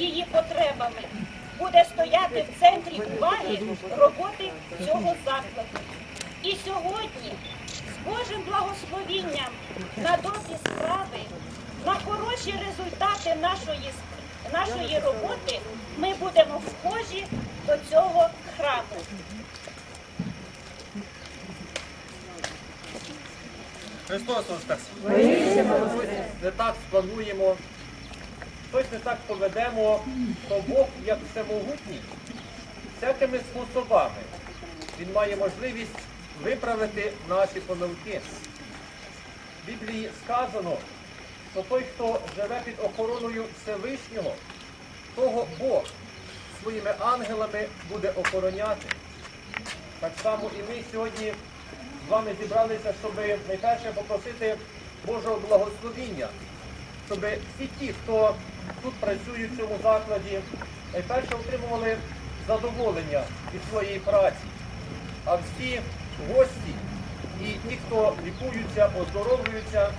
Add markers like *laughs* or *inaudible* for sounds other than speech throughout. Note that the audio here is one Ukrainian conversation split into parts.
її потребами, буде стояти в центрі уваги роботи цього закладу. І сьогодні з Божим благословінням на добрі справи, на хороші результати нашої, нашої роботи ми будемо схожі до цього храму. Христос Воскрес! Не так сплануємо, не так поведемо, то Бог, як всемогутній, всякими способами, Він має можливість виправити наші помилки. В Біблії сказано, що той, хто живе під охороною Всевишнього, того Бог своїми ангелами буде охороняти. Так само і ми сьогодні з вами зібралися, щоб найперше попросити Божого благословіння, щоб всі ті, хто тут працюють в цьому закладі, найперше отримували задоволення від своєї праці, а всі гості і ті, хто лікуються, оздоровлюються,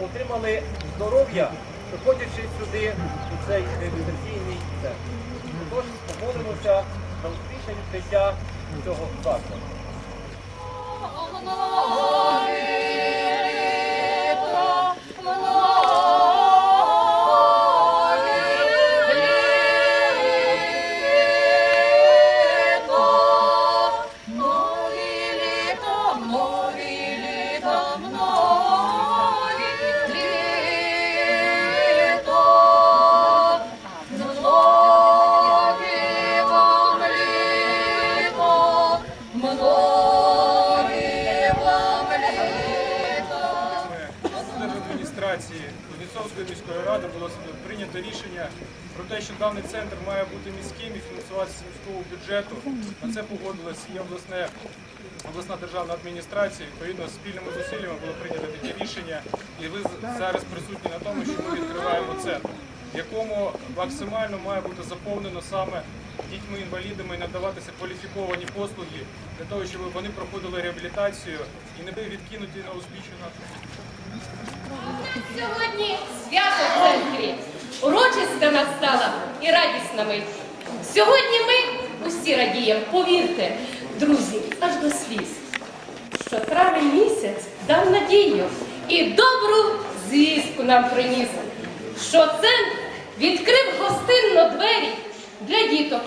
отримали здоров'я, приходячи сюди у цей реабілітаційний центр. Тож помолимося за успішне відкриття цього закладу. Бюджету. На це погодилась і обласне, обласна державна адміністрація. Відповідно, спільними зусиллями було прийнято таке рішення, і ви зараз присутні на тому, що ми відкриваємо центр, в якому максимально має бути заповнено саме дітьми-інвалідами і надаватися кваліфіковані послуги для того, щоб вони проходили реабілітацію і не були відкинуті на узбіччя. Сьогодні свято в центрі. Урочиста настала і радісна мить. Сьогодні ми усі радіємо, повірте, друзі, аж до сліз, що травень місяць дав надію і добру звістку нам приніс, що центр відкрив гостинно двері для діток,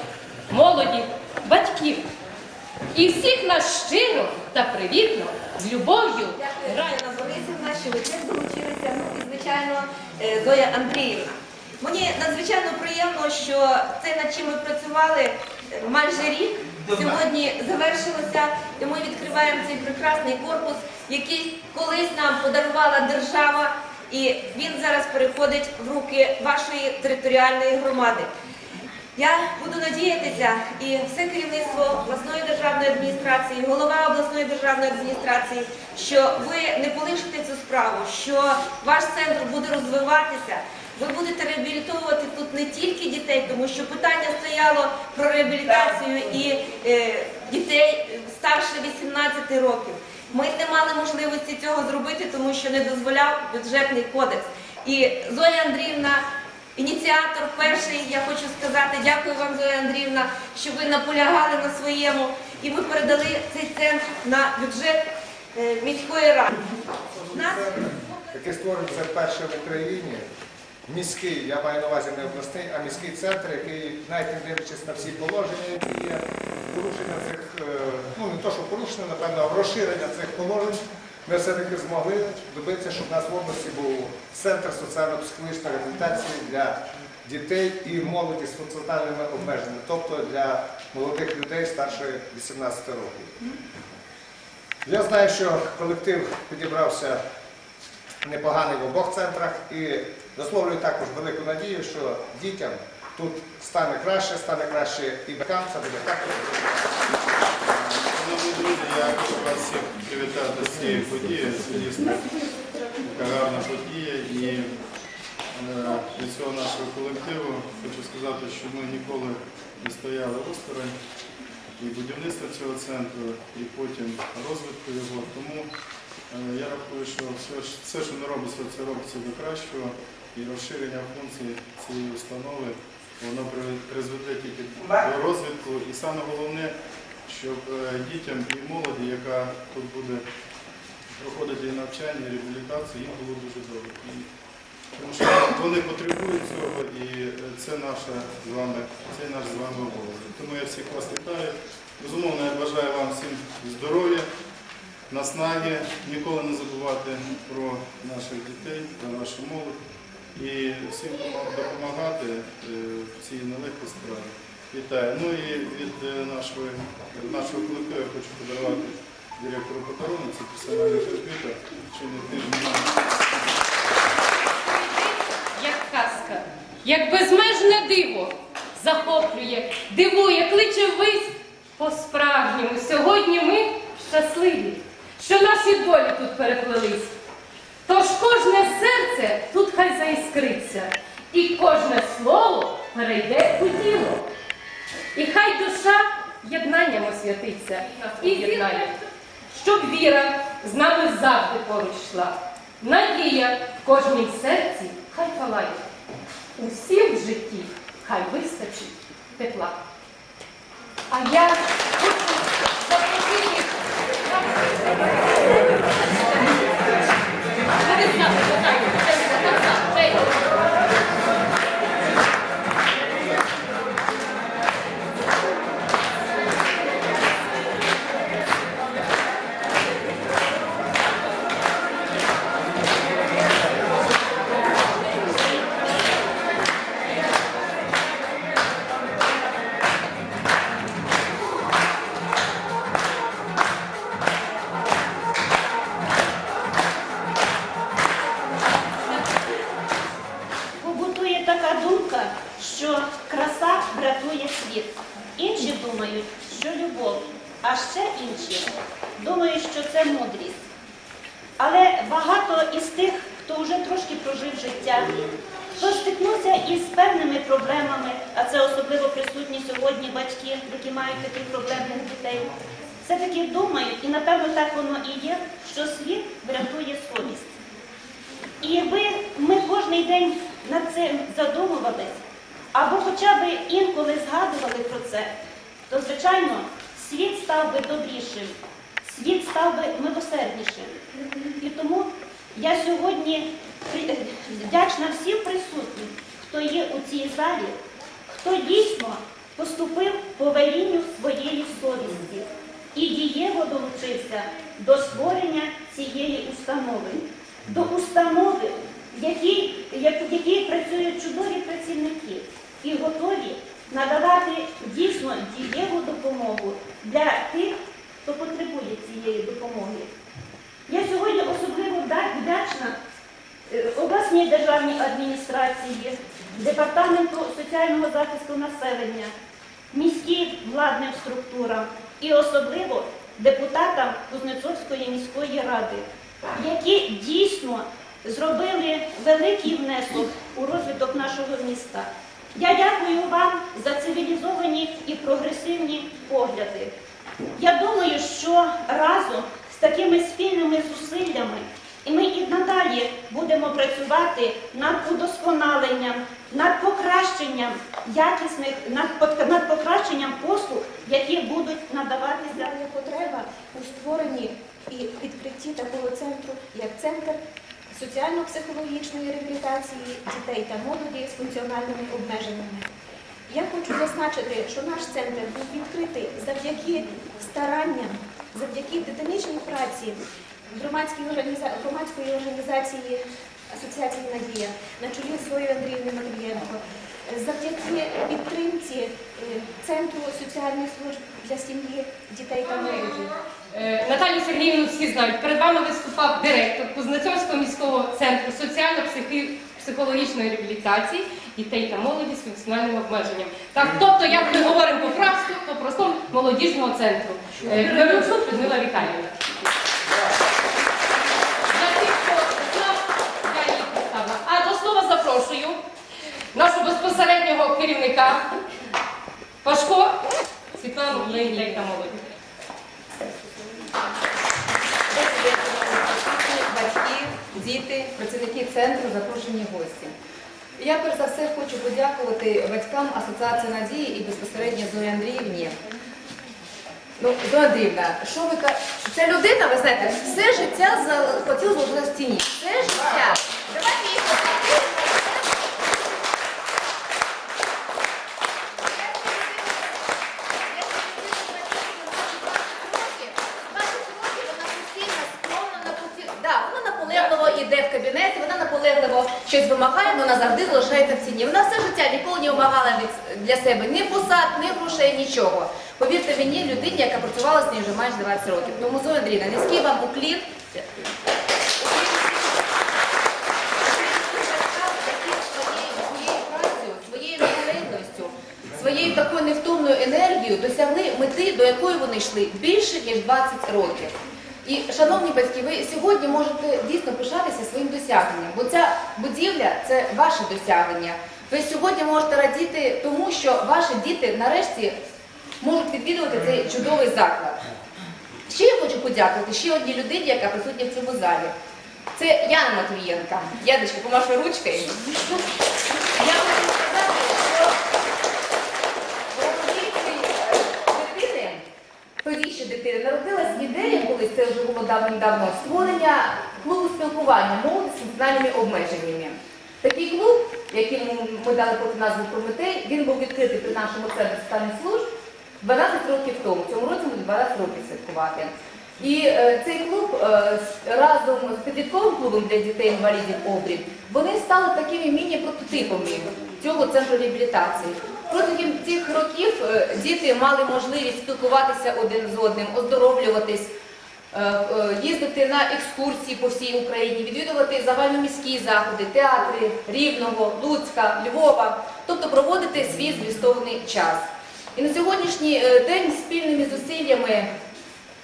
молоді, батьків. І всіх нас щиро та привітно, з любов'ю Дякую, Борисівна, що ви теж долучилися, ну і звичайно е, Зоя Андріївна. Мені надзвичайно приємно, що те, над чим ми працювали майже рік, сьогодні завершилося, і ми відкриваємо цей прекрасний корпус, який колись нам подарувала держава, і він зараз переходить в руки вашої територіальної громади. Я буду надіятися, і все керівництво обласної державної адміністрації, голова обласної державної адміністрації, що ви не полишите цю справу, що ваш центр буде розвиватися. Ви будете реабілітовувати тут не тільки дітей, тому що питання стояло про реабілітацію і е, дітей старше 18 років. Ми не мали можливості цього зробити, тому що не дозволяв бюджетний кодекс. І Зоя Андріївна Ініціатор перший, я хочу сказати, дякую вам, Зоя Андріївна, що ви наполягали на своєму, і ми передали цей центр на бюджет е, міської ради. Нас створений це перше в Україні. Міський, я маю на увазі не обласний, а міський центр, який, навіть не дивлячись на всі положення, які є, порушення цих, е, ну не то, що порушення, напевно, а розширення цих положень, ми все-таки змогли добитися, щоб в нас в області був центр соціально-психологічної реабілітації для дітей і молоді з функціональними обмеженнями, тобто для молодих людей старше 18 років. Я знаю, що колектив підібрався непоганий в обох центрах і висловлюю також велику надію, що дітям тут стане краще, стане краще і батькам, це буде. Шановні друзі, я хочу вас всіх привітати з цією подією. Це дійсно така гарна подія. І е, від цього нашого колективу хочу сказати, що ми ніколи не стояли осторонь і будівництва цього центру, і потім розвитку його. Тому е, я рахую, що все, все, що не робиться, це робиться до кращого. І розширення функцій цієї установи воно призведе тільки до розвитку. І саме головне, щоб е, дітям і молоді, яка тут буде проходити і навчання, і реабілітацію, їм було дуже добре. І тому що вони потребують цього, і е, це наша з вами, це наш з вами обов'язок. Тому я всіх вас вітаю. Безумовно, я бажаю вам всім здоров'я, наснаги, ніколи не забувати про наших дітей, про нашу молодь і всім допомагати е, в цій нелегкій справі. Вітаю. Ну і від е, нашого, від колективу я хочу подарувати директору Патарону, це персональний комп'ютер, чи не тиждень. як казка, як безмежне диво захоплює, дивує, кличе вись по-справжньому. Сьогодні ми щасливі, що наші долі тут переплелись. Кожне серце тут хай заіскриться, і кожне слово перейде у діло. І хай душа єднанням освятиться і з'єднає, щоб віра з нами завжди поруч йшла. Надія в кожній серці хай палає. Усім в житті хай вистачить тепла. А я хочу запросити. Хто стикнувся із певними проблемами, а це особливо присутні сьогодні батьки, які мають таких проблемних дітей, все-таки думають, і напевно так воно і є, що світ врятує совість. І якби ми кожен день над цим задумувались, або хоча б інколи згадували про це, то, звичайно, світ став би добрішим, світ став би милосерднішим. І тому я сьогодні вдячна всім присутнім, хто є у цій залі, хто дійсно поступив по велінню своєї совісті і дієво долучився до створення цієї установи, до установи, в якій, в якій працюють чудові працівники і готові надавати дійсно дієву допомогу для тих, хто потребує цієї допомоги. Я сьогодні особливо вдячна е, обласній державній адміністрації, департаменту соціального захисту населення, міським владним структурам і особливо депутатам Кузнецовської міської ради, які дійсно зробили великий внесок у розвиток нашого міста. Я дякую вам за цивілізовані і прогресивні погляди. Я думаю, що разом з такими спільними зусиллями і ми і надалі будемо працювати над удосконаленням, над покращенням якісних, над, покращенням послуг, які будуть надаватися. Потреба у створенні і відкритті такого центру, як центр соціально-психологічної реабілітації дітей та молоді з функціональними обмеженнями. Я хочу зазначити, що наш центр був відкритий завдяки старанням, завдяки титанічній праці громадської, організа... громадської організації Асоціації Надія на чолі з Зоєю Матвієнко, завдяки підтримці е, Центру соціальних служб для сім'ї, дітей та молоді. Е, Наталію Сергіївну всі знають. Перед вами виступав директор Кузнецовського міського центру соціально-психологічної реабілітації дітей та молоді з функціональним обмеженням. Так, тобто, як ми говоримо по-простому, по-простому молодіжного центру. Е, Людмила Віталіївна. За тих, хто знав, я її представила. А до слова запрошую нашого безпосереднього керівника Пашко Світлану дітей та молоді. батьки, діти, працівники центру, запрошені гості. Я перш за все хочу подякувати батькам Асоціації надії і безпосередньо Зої Андріївні. Ну, Зоя Андріївна, що ви кажете? Ця людина, ви знаєте, все життя за- хотіла в стіні. Все життя. Щось вимагає, вона завжди залишається в ціні. Вона все життя ніколи не вимагала від для себе ні посад, ні грошей, нічого. Повірте мені, людині, яка працювала з нею вже майже 20 років. Тому Зоя Андрійна, низький вам уклін. своєю такою невтомною енергією досягли мети, до якої вони йшли більше ніж 20 років. І, шановні батьки, ви сьогодні можете дійсно пишатися своїм досягненням, бо ця будівля це ваше досягнення. Ви сьогодні можете радіти тому, що ваші діти нарешті можуть відвідувати цей чудовий заклад. Ще я хочу подякувати ще одній людині, яка присутня в цьому залі. Це Яна Матвієнка. Яночка, помаши ручкою. Я хочу сказати, що давно-давно, створення клубу спілкування молоді з функціональними обмеженнями. Такий клуб, якому ми дали проти назву Прометей, він був відкритий при нашому центрі соціальних служб 12 років тому. Цьому році буде 12 років святкувати. І е, цей клуб е, разом з підлітковим клубом для дітей-інвалідів Обрій, вони стали такими міні-прототипами цього центру реабілітації. Протягом цих років е, діти мали можливість спілкуватися один з одним, оздоровлюватись, їздити на екскурсії по всій Україні, відвідувати загальноміські заходи, театри Рівного, Луцька, Львова, тобто проводити свій змістовний час. І на сьогоднішній е, день спільними зусиллями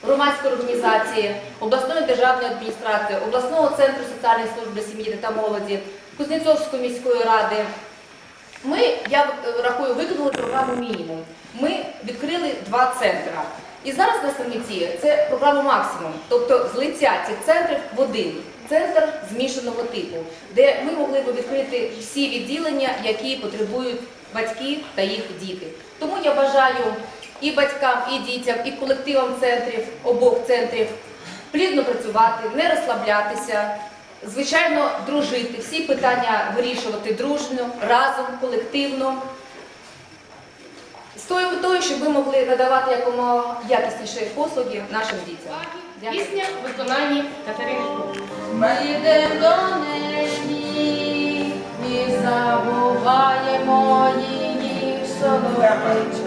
громадської організації, обласної державної адміністрації, обласного центру соціальної служби сім'ї та молоді, Кузнецовської міської ради. Ми, я е, рахую, виконали програму мінімум. Ми відкрили два центри. І зараз на саміті це програма максимум, тобто злиття цих центрів в один центр змішаного типу, де ми могли б відкрити всі відділення, які потребують батьки та їх діти. Тому я бажаю і батькам, і дітям, і колективам центрів, обох центрів плідно працювати, не розслаблятися, звичайно, дружити, всі питання вирішувати дружно, разом, колективно. Тою метою, щоб ви могли надавати якомога якісніші послуги нашим дітям. Дякую. Пісня в виконанні Катерини. Ми йдемо до неї, і забуваємо її в солодкий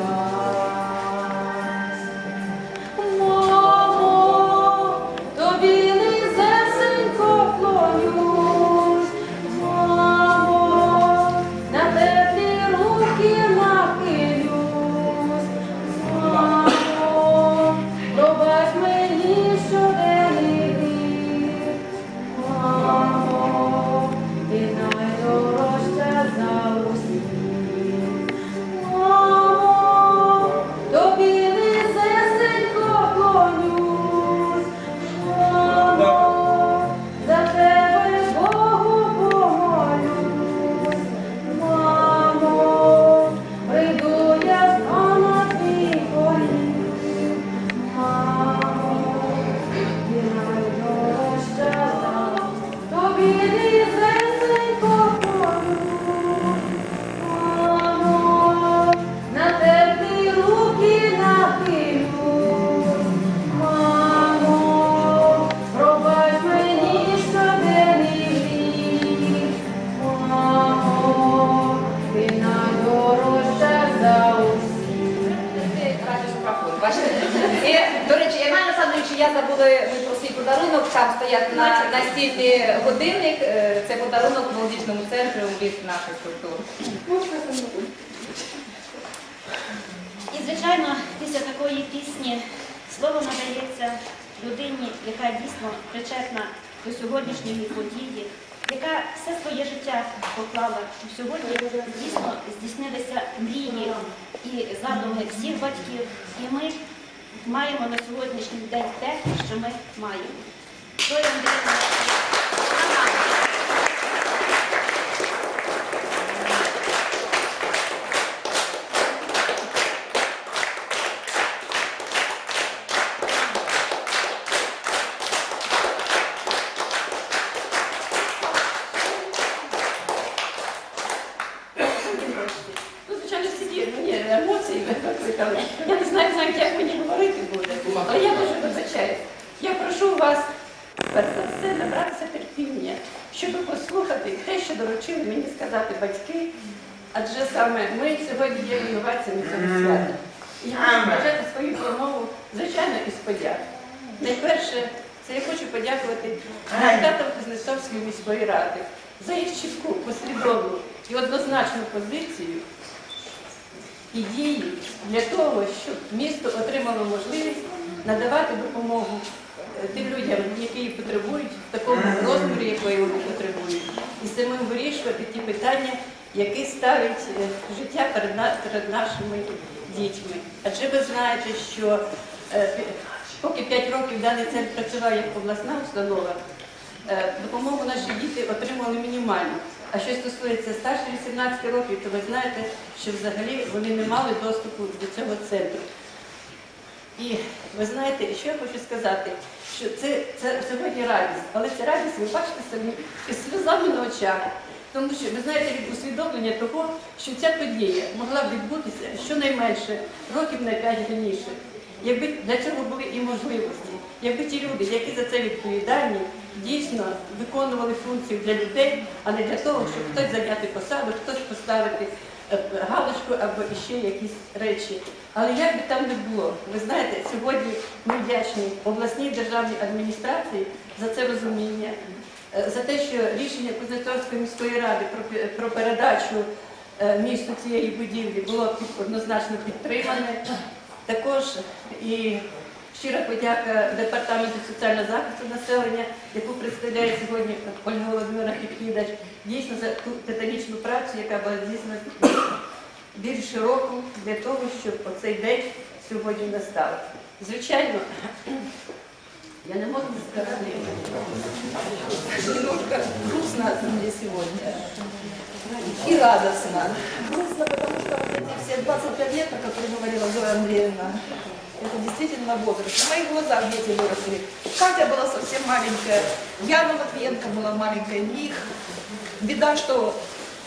І, звичайно, після такої пісні слово надається людині, яка дійсно причетна до сьогоднішньої події, яка все своє життя поклала, щоб сьогодні дійсно здійснилися мрії і задуми всіх батьків. І ми маємо на сьогоднішній день те, що ми маємо. Зоя Андріївна, шановні гості, ну, звичайно, всі мені емоції викликали. Я не знаю, навіть, як мені говорити буде. Але я дуже вибачаю. Я прошу вас, перш за все, набратися терпіння, щоб послухати те, що доручили мені сказати батьки. Адже саме ми сьогодні є винуватцями цього свята. І я хочу почати свою промову, звичайно, із подяки. Найперше, це я хочу подякувати депутатам Кузнецовської міської ради за їх чітку, послідовну і однозначну позицію і дії для того, щоб місто отримало можливість надавати допомогу е, тим людям, які її потребують, в такому розмірі, якої вони потребують, і самим вирішувати ті питання, які ставить е, життя перед, на- перед нашими дітьми. Адже ви знаєте, що е, поки 5 років даний центр працював як обласна установа, Допомогу наші діти отримали мінімальну. А що стосується старше 18 років, то ви знаєте, що взагалі вони не мали доступу до цього центру. І ви знаєте, що я хочу сказати, що це, це сьогодні радість, але ця радість, ви бачите самі, із сльозами на очах. Тому що ви знаєте від усвідомлення того, що ця подія могла б відбутися щонайменше років на 5 раніше. Якби для цього були і можливості, якби ті люди, які за це відповідальні, дійсно виконували функцію для людей, а не для того, щоб хтось зайняти посаду, хтось поставити е, галочку або іще якісь речі. Але як би там не було, ви знаєте, сьогодні ми вдячні обласній державній адміністрації за це розуміння, е, за те, що рішення Кузнецовської міської ради про, передачу е, місту цієї будівлі було однозначно підтримане. Також і щира подяка Департаменту соціального захисту населення, яку представляє сьогодні Ольга Володимира Підкідач, дійсно за ту титанічну працю, яка була здійснена більше року для того, щоб оцей день сьогодні настав. Звичайно, я не можу сказати, немножко грустно мне сегодня. И радостно. Грустно, потому что вот эти все 25 лет, о которых говорила Зоя Андреевна, это действительно возраст. На моих глазах дети выросли. Катя была совсем маленькая, Яна Матвиенко была маленькая. И их беда, что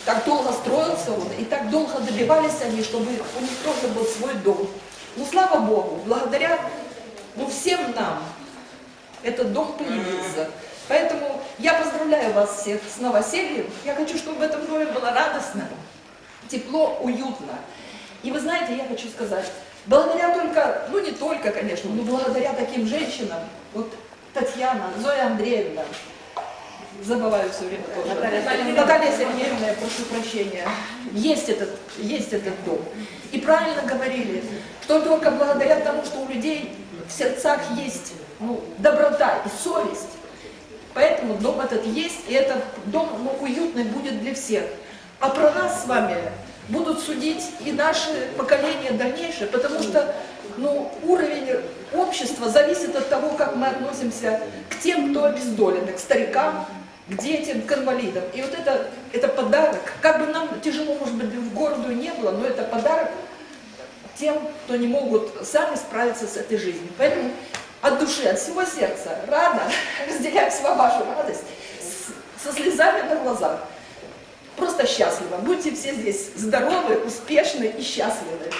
так долго строился он, и так долго добивались они, чтобы у них тоже был свой дом. Ну, слава Богу, благодаря ну, всем нам этот дом появился. Поэтому я поздравляю вас всех с новосельем. Я хочу, чтобы в этом доме было радостно, тепло, уютно. И вы знаете, я хочу сказать, благодаря только, ну не только, конечно, но благодаря таким женщинам, вот Татьяна, Зоя Андреевна, забываю все время тоже, Наталья, Наталья Сергеевна, я прошу прощения, есть этот, есть этот дом. И правильно говорили, что только благодаря тому, что у людей в сердцах есть ну, доброта и совесть, Поэтому дом этот есть, и этот дом ну, уютный будет для всех. А про нас с вами будут судить и наши поколения дальнейшие, потому что ну, уровень общества зависит от того, как мы относимся к тем, кто обездолен, к старикам, к детям, к инвалидам. И вот это, это подарок, как бы нам тяжело, может быть, в городу не было, но это подарок тем, кто не могут сами справиться с этой жизнью. Поэтому от души, от всего сердца рада *laughs* разделяю с вами вашу радость со слезами на глазах. Просто счастлива. Будьте все здесь здоровы, успешны и счастливы.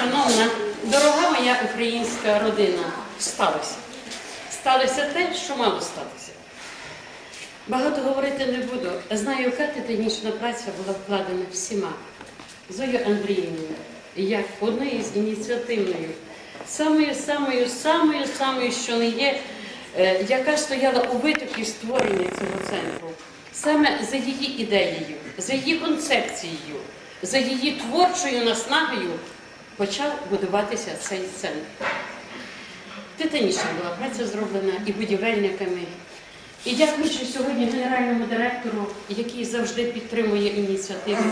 Шановна, дорога моя українська родина, сталося. Сталося те, що мало статися. Багато говорити не буду. Знаю, яка титанічна праця була вкладена всіма. Зою Андріївною, як однією з ініціативною, самою, самою, самою, самою, що не є, е, яка стояла у витокі створення цього центру. Саме за її ідеєю, за її концепцією, за її творчою наснагою почав будуватися цей центр. Титанічна була праця зроблена і будівельниками. І дякуючи сьогодні генеральному директору, який завжди підтримує ініціативи.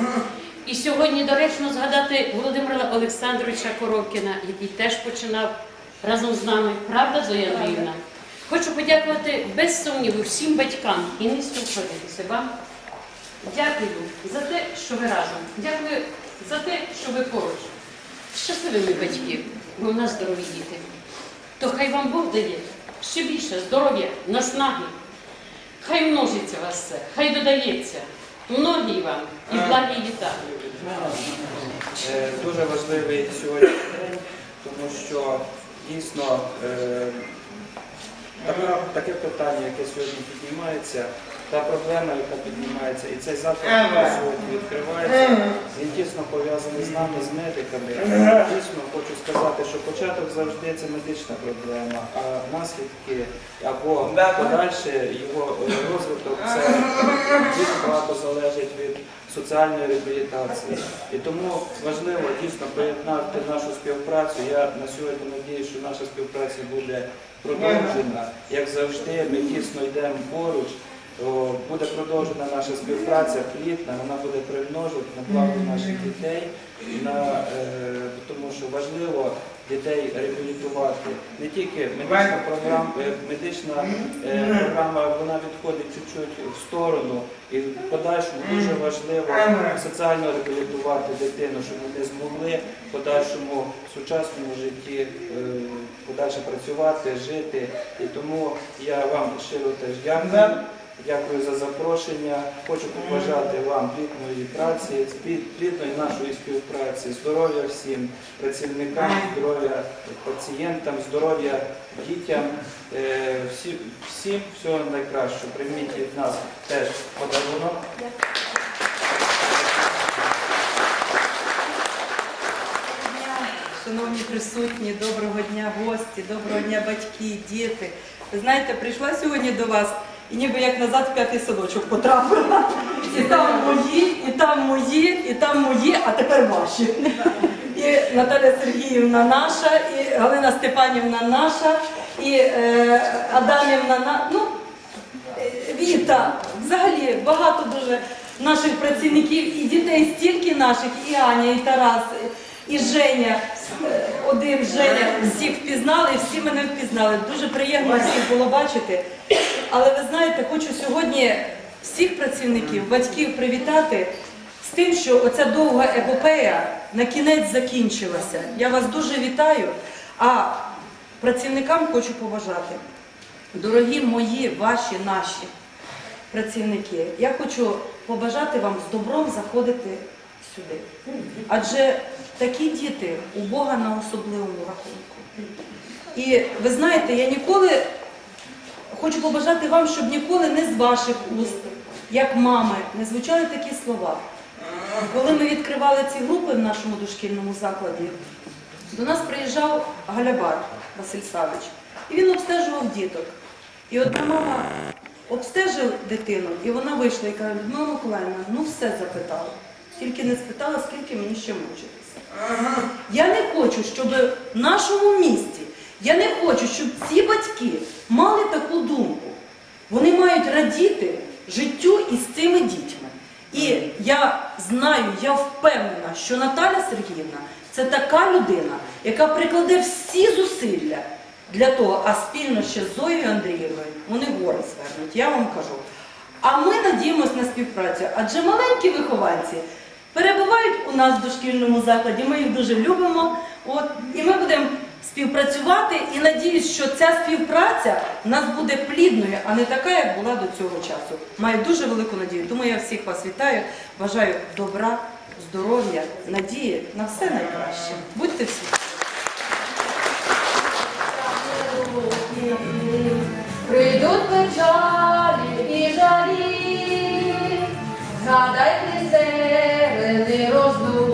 І сьогодні доречно згадати Володимира Олександровича Коробкіна, який теж починав разом з нами. Правда, Зоя Андріївна? Хочу подякувати без сумніву всім батькам і низько входитися вам. Дякую за те, що ви разом. Дякую за те, що ви поруч. Щасливими батьків, бо в нас здорові діти. То хай вам Бог дає ще більше здоров'я, наснаги. Хай множиться вас все, хай додається. Многі вам і благі літа. Е, Дуже важливий сьогодні день, тому що дійсно е, таке питання, яке сьогодні піднімається, та проблема, яка піднімається, і цей заклад, який сьогодні відкривається, він тісно пов'язаний з нами, з медиками. Дійсно, хочу сказати, що початок завжди це медична проблема, а наслідки або подальше його е, розвиток це дуже багато залежить від соціальної реабілітації. І тому важливо дійсно поєднати нашу співпрацю. Я на сьогодні надію, що наша співпраця буде продовжена. Як завжди, ми тісно йдемо поруч. Буде продовжена наша співпраця плідна, вона буде примножувати на благо наших дітей, на, е, тому що важливо дітей реабілітувати. Не тільки медична програма, е, медична е, програма вона відходить чуть-чуть в сторону, і в подальшому дуже важливо соціально реабілітувати дитину, щоб вони змогли в подальшому в сучасному житті е, подальше працювати, жити. І тому я вам щиро теж дякую. Дякую за запрошення. Хочу побажати вам плідної праці, плідної нашої співпраці, здоров'я всім працівникам, здоров'я пацієнтам, здоров'я дітям. Е, Всі, всім всього найкращого. Прийміть від нас теж подарунок. Шановні присутні, доброго дня, гості, доброго дня, батьки, діти. Ви знаєте, прийшла сьогодні до вас і ніби як назад в п'ятий садочок потрапила. І там мої, і там мої, і там мої, а тепер ваші. І Наталя Сергіївна наша, і Галина Степанівна наша, і е, Адамівна на ну, Віта. Взагалі багато дуже наших працівників і дітей стільки наших, і Аня, і Тарас, і Женя. Е, Один Женя всіх впізнали, всі мене впізнали. Дуже приємно всіх було бачити. Але ви знаєте, хочу сьогодні всіх працівників, батьків привітати з тим, що оця довга епопея на кінець закінчилася. Я вас дуже вітаю. А працівникам хочу побажати. Дорогі мої, ваші, наші працівники, я хочу побажати вам з добром заходити сюди. Адже такі діти у Бога на особливому рахунку. І ви знаєте, я ніколи хочу побажати вам, щоб ніколи не з ваших уст, як мами, не звучали такі слова. Коли ми відкривали ці групи в нашому дошкільному закладі, до нас приїжджав Галябар Василь Савич, і він обстежував діток. І одна мама обстежила дитину, і вона вийшла і каже, Людмила Миколаївна, ну все запитала. Тільки не спитала, скільки мені ще мучитися. Я не хочу, щоб в нашому місті, я не хочу, щоб ці батьки мали таку думку. Вони мають радіти життю із цими дітьми. І я знаю, я впевнена, що Наталя Сергіївна це така людина, яка прикладе всі зусилля для того, а спільно ще з Зоєю Андрієвою вони гори звернуть, я вам кажу. А ми надіємося на співпрацю, адже маленькі вихованці перебувають у нас в дошкільному закладі, ми їх дуже любимо. От, і ми будемо співпрацювати і надіюсь, що ця співпраця в нас буде плідною, а не така, як була до цього часу. Маю дуже велику надію. Тому я всіх вас вітаю, бажаю добра, здоров'я, надії на все найкраще. Будьте всі. Прийдуть печалі роздув